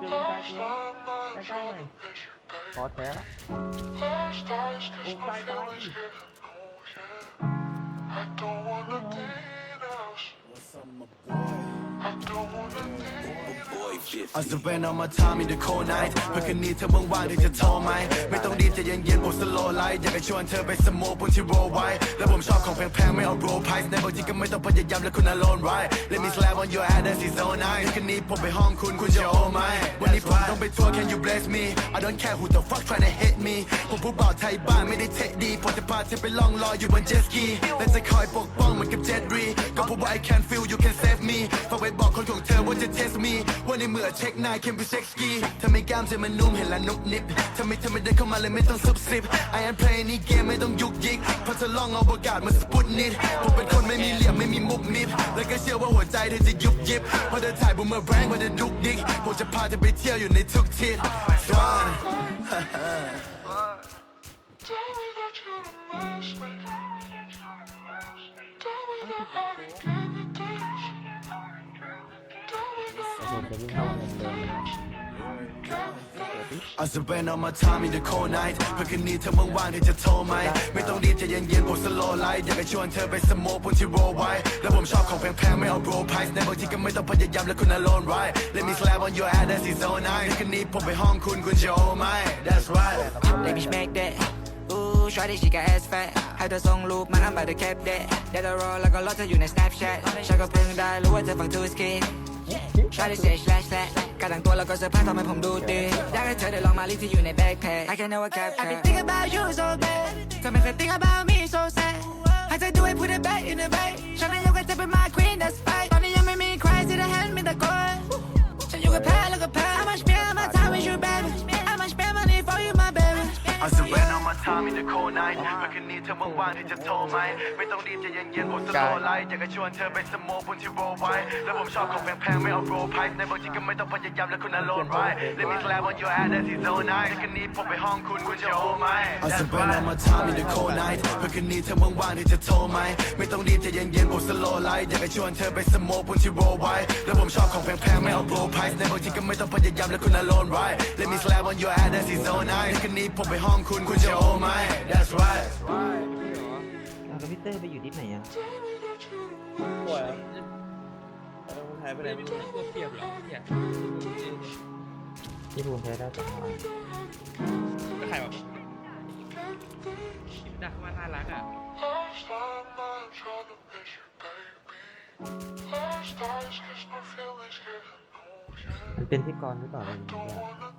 เจอลงใต้ตัวใกล้ๆหน่อยขอแท้ละโอ้ใกล้ใกล้ I date us. เอาสเวนเอามาทามีเดอะโคไนท์เพื่อคืนนี้เธอว่างๆเธอจะโทรไหม ไม่ต้องรีบใจเย็นๆผมสโลไลท์อยากจะชวนเธอไปสโมกบนที่โรไว้ แล้วผมชอบของแพงๆ ไม่เอาโรไพรส์ในบางทีก็ไม่ต้องพยายามและคุณอ alone right Let me slap on your ass that's his own night คืนนี้ผมไปห้องคุณคุณจะโอไหมวันนี้ผมต้องไปทัวร์ can you bless me I don't care who the fuck tryna hit me ผมผู้บ่าวไทยบ้านไม่ได้เทคดีผมจะพาเธอไปล่องลอยอยู่บนเจ็ตสกีและจะคอยปกป้องเหมือนกับเจ็ตรีก็เพราะว่า I can จะ test me ว่าในเมื่อเช็คนาย can be sex ski เธอไม่กล้ามเธอมันนุ่มเห็นแล้วนุบนิบเธอไม่เธอไม่ได้เข้ามาเลยไม่ต้องซุบซิบ I am playing นี่เกมไม่ต้องยุกยิกเพราะเธอล่องเอาประกาศมาสปุตนิดผมเป็นคนไม่มีเหลี่ยมไม่มีมุกมิบแล้วก็เชื่อว่าหัวใจเธอจะยุบยิบเพราะเธอถ่ายบุมเมอร์แรงเพราะเธอดุกดิกผมจะพาเธอไปเที่ยวอยู่ในทุกทิศ Swan Tell me that you don't miss me. Tell me that I can give it this. Me that โดนจะวิ่งเข้ามาเดิมเอาสเวนเอามาทามีเดอะโคไนท์เพื่อคืนนี้เธอว่างเธอจะโทรไหม ไม่ต้องรีบใจเย็นๆผมสโลไลท์อยากจะชวนเธอไปสโมกบนที่โรไว้ แล้วผมชอบของแพงๆ ไม่เอาโรไพรส์ในบางทีก็ไม่ต้องพยายามและคุณ alone right Let me slap on your ass that's his own night คืนนี้ผมไปห้องคุณคุณจะโอไหม That's right Let me smack that. Ooh, shawty, she got ass fat. ให้เธอส่งรูปมาอันบัตรแคปเดะเดี๋ยวจะรอแล้วก็รอเธออยู่ใน Snapchat ฉันก็เพิ่งได้รู้ว่าเธอฟังทูสกี ชาดิเซชแลชแลการแต่งตัวแล้วก็เสื้อผ้าทำให้ผมดูดีอยากให้เธอได้ลองมาลิที่อยู่ใน backpack I can never cap I've been thinking about you so bad เธอไม่เคย think about me so sad ให้เธอดูให้ put it back in the bag ฉันนั้นยกให้เธอเป็น my queen that's right ตอนนี้ยังไม่มีใครที่จะ hand me the gold ฉันอยู่กับแพ้แล้วก็แพ้ How much me how much time with you baby How much spend money for you my baby เอาสเวนเอา มาทามีเดอะโคไนท์เพื่อคืนนี้เธอว่างๆเธอจะโทรไหมไม่ต้องรีบใจะเย็นๆผมสโลไลท์อยากจะชวนเธอไปสโมกบนที่โรไว้แล้วผมชอบของแพงๆไม่เอาโรไพรส์ในบางทีก็ไม่ต้องพยายามและคุณ alone right Let me slap on your ass that's his own night คืนนี้ผมไปห้องคุณคุณจะโอไหมเอาสเวนเอามาทามีเดอะโคไนท์เพื่อคืนนี้เธอว่างๆเธอจะโทรไหมไม่ต้องรีบใจะเย็นๆผมสโลไลท์อยากจะชวนเธอไปสโมกบนที่โรไว้แล้วผมชอบของแพงๆไม่เอาโรไพรส์ในบางทีก็ไม่ต้องพยายามและคุณ alone right Let me slap on your ass that's his own night คืนนี้ผมไปห้องคุณคุณจะโอไหม That's right แล้วพี่เต้ไปอยู่ที่ไหนอะป่วยแต่คนไทยไปไหนไม่รู้ตัวเปรียบเหรอเนี่ยที่ภูมิแพ้ได้จากไหนก็ใครวะคิดดักว่าน่ารักอะ Last time I tried to miss you, baby. Last time, 'cause my feelings getting old, yeah. มันเป็นที่กรหรือเปล่าอะไรอย่าง Don't เงี้ย wanna date